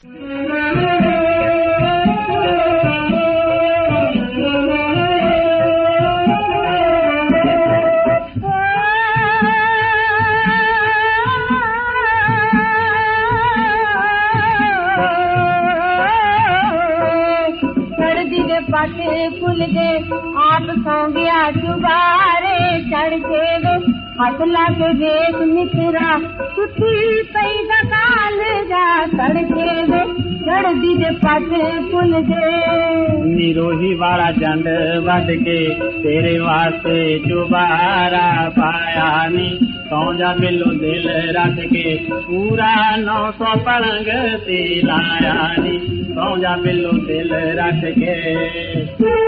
सर्दी जे पासे फुलजे आप सौ व्याजु सर्दे हथ लग वेख निकरा सुठी पई काल जा तड़के वे चढ़दी दे पट खुल गए निरोही वाला जंड वध के तेरे वास्ते चुबारा पाया नी। सौजा मिलो दिल रख के पूरा नौ सौ पलंग ते लाया नी। सौजा बिलो दिल रख के।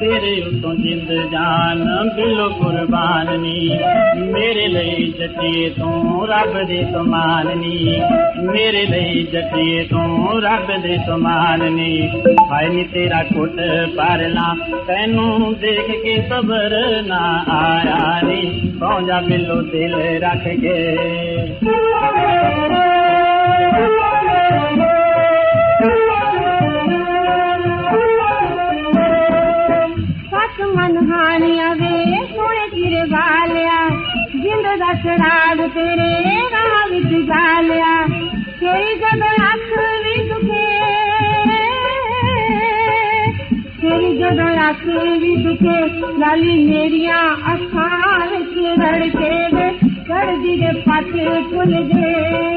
ਤੇਰੇ ਉਤੋਂ ਜਿੰਦ ਜਾਨ ਬਿਲੋ ਕੁਰਬਾਨੀ ਮੇਰੇ ਲਈ ਜੱਟੇ ਤੂੰ ਰੱਬ ਦੇ ਸਮਾਨਨੀ ਮੇਰੇ ਲਈ ਜੱਟੇ ਤੂੰ ਰੱਬ ਦੇ ਸਮਾਨਨੀ ਹਾਏ ਨੀ ਤੇਰਾ ਕੁੱਟ ਪਰਲਾ ਤੈਨੂੰ ਦੇਖ ਕੇ ਸਬਰ ਨਾ ਆਇਆ ਨੀ ਪਹੁੰਚਾ ਬਿਲੋ ਦਿਲ ਰੱਖ ਕੇ ਸੱਚ ਮਨ ਹਾਣਿਆ ਵੇ ਸੋਹਣੇ ਤੇਰੇ ਵਾਲਿਆ ਜਿੰਦ ਦਾ ਸ਼ਰਾਬ ਤੇਰੇ ਰਾਹ ਵਿੱਚ ਗਾਲਿਆ ਤੇਰੀ ਜਦ ਅੱਖ ਵੀ ਦੁਖੇ ਤੇਰੀ ਜਦ ਅੱਖ ਵੀ ਦੁਖੇ ਲਾਲੀ ਮੇਰੀਆਂ ਅੱਖਾਂ ਵਿੱਚ ਰੜਕੇ ਵੇ ਚੜਦੀ ਦੇ ਪੱਟ ਖੁੱਲ ਗਏ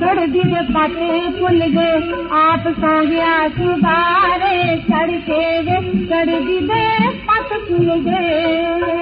चढ़ गिर पते पुल गए आप सांगिया सुधारे चढ़ के चढ़ गिर पत पुल गए